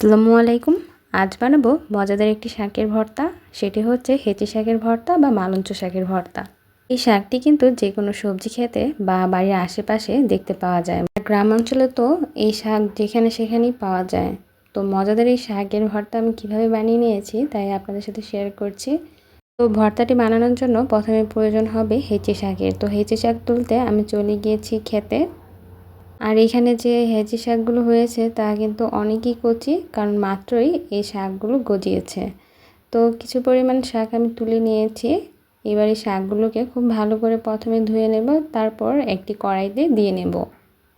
আসসালামু আলাইকুম। আজ বানাবো মজাদার একটি শাকের ভর্তা। সেটি হচ্ছে হেঁচি শাকের ভর্তা বা মালঞ্চ শাকের ভর্তা। এই শাকটি কিন্তু যে কোনো সবজি খেতে বা বাড়ির আশেপাশে দেখতে পাওয়া যায়। গ্রাম অঞ্চলে তো এই শাক যেখানে সেখানেই পাওয়া যায়। তো মজাদার এই শাকের ভর্তা আমি কীভাবে বানিয়ে নিয়েছি তাই আপনাদের সাথে শেয়ার করছি। তো ভর্তাটি বানানোর জন্য প্রথমে প্রয়োজন হবে হেঁচি শাকের। তো হেঁচি শাক তুলতে আমি চলে গিয়েছি খেতে। আর এখানে যে হেজি শাকগুলো হয়েছে তা কিন্তু অনেকই কচি, কারণ মাত্রই এই শাকগুলো গজিয়েছে। তো কিছু পরিমাণ শাক আমি তুলে নিয়েছি। এবার এই শাকগুলোকে খুব ভালো করে প্রথমে ধুয়ে নেব, তারপর একটি কড়াইতে দিয়ে নেব।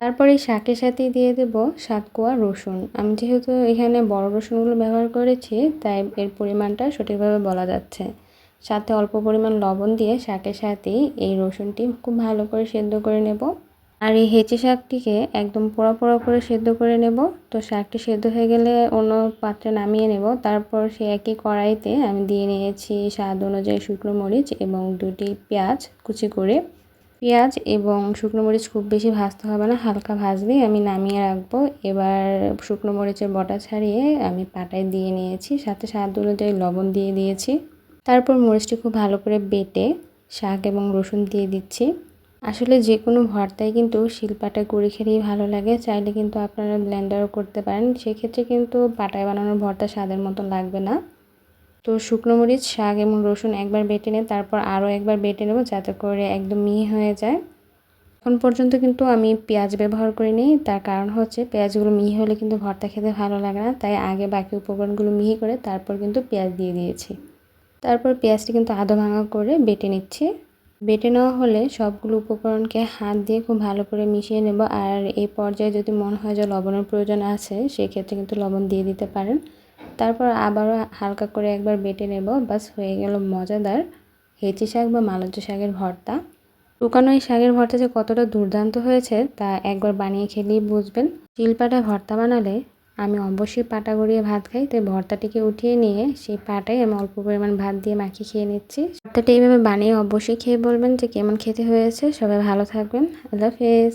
তারপর এই শাকের সাথেই দিয়ে দেব সাত কোয়া রসুন। আমি যেহেতু এখানে বড় রসুনগুলো ব্যবহার করেছি, তাই এর পরিমাণটা সঠিকভাবে বলা যাচ্ছে। সাথে অল্প পরিমাণ লবণ দিয়ে শাকের সাথেই এই রসুনটি খুব ভালো করে সেদ্ধ করে নেব। আর এই হেঁচি শাকটিকে একদম পোড়া পোড়া করে সেদ্ধ করে নেব। তো শাকটি সেদ্ধ হয়ে গেলে অন্য পাত্রে নামিয়ে নেব। তারপর সে একই কড়াইতে আমি দিয়ে নিয়েছি স্বাদ অনুযায়ী শুকনো মরিচ এবং দুটি পেঁয়াজ কুচি করে। পেঁয়াজ এবং শুকনো মরিচ খুব বেশি ভাজতে হবে না, হালকা ভাজলেই আমি নামিয়ে রাখব। এবার শুকনো মরিচের বটা ছাড়িয়ে আমি পাটায় দিয়ে নিয়েছি, সাথে স্বাদ অনুযায়ী লবণ দিয়ে দিয়েছি। তারপর মরিচটি খুব ভালো করে বেটে শাক এবং রসুন দিয়ে দিচ্ছি। আসলে যে কোনো ভর্তায় কিন্তু শিলপাটা করে খেলেই ভালো লাগে। চাইলে কিন্তু আপনারা ব্লেন্ডারও করতে পারেন। সেক্ষেত্রে কিন্তু পাটায় বানানোর ভর্তা স্বাদের মতো লাগবে না। তো শুকনো মরিচ, শাক এবং রসুন একবার বেটে নিয়ে তারপর আরও একবার বেটে নেব যাতে করে একদম মিহি হয়ে যায়। এখন পর্যন্ত কিন্তু আমি পেঁয়াজ ব্যবহার করিনি। তার কারণ হচ্ছে পেঁয়াজগুলো মিহি হলে কিন্তু ভর্তা খেতে ভালো লাগে না। তাই আগে বাকি উপকরণগুলো মিহি করে তারপর কিন্তু পেঁয়াজ দিয়ে দিয়েছি। তারপর পেঁয়াজটি কিন্তু আধো ভাঙা করে বেটে নিচ্ছি। বেটে নেওয়া হলে সবগুলো উপকরণকে হাত দিয়ে খুব ভালো করে মিশিয়ে নেব। আর এই পর্যায়ে যদি মনে হয় যে লবণের প্রয়োজন আছে, সেক্ষেত্রে কিন্তু লবণ দিয়ে দিতে পারেন। তারপর আবারও হালকা করে একবার বেটে নেব। বাস হয়ে গেল মজাদার হেঁচি শাক বা মালঞ্চ শাকের ভর্তা। শুকানো এই শাকের ভর্তা যে কতটা দুর্দান্ত হয়েছে, তা একবার বানিয়ে খেলেই বুঝবেন। শিলপাটায় ভর্তা বানালে আমি অবশ্যই পাটা গড়িয়ে ভাত খাই, তাই ভর্তাটিকে উঠিয়ে নিয়ে সেই পাটাই আমি অল্প পরিমাণ ভাত দিয়ে মাখিয়ে খেয়ে নিচ্ছি। ভর্তাটি এইভাবে বানিয়ে অবশ্যই খেয়ে বলবেন যে কেমন খেতে হয়েছে। সবাই ভালো থাকবেন। আল্লাহ হাফেজ।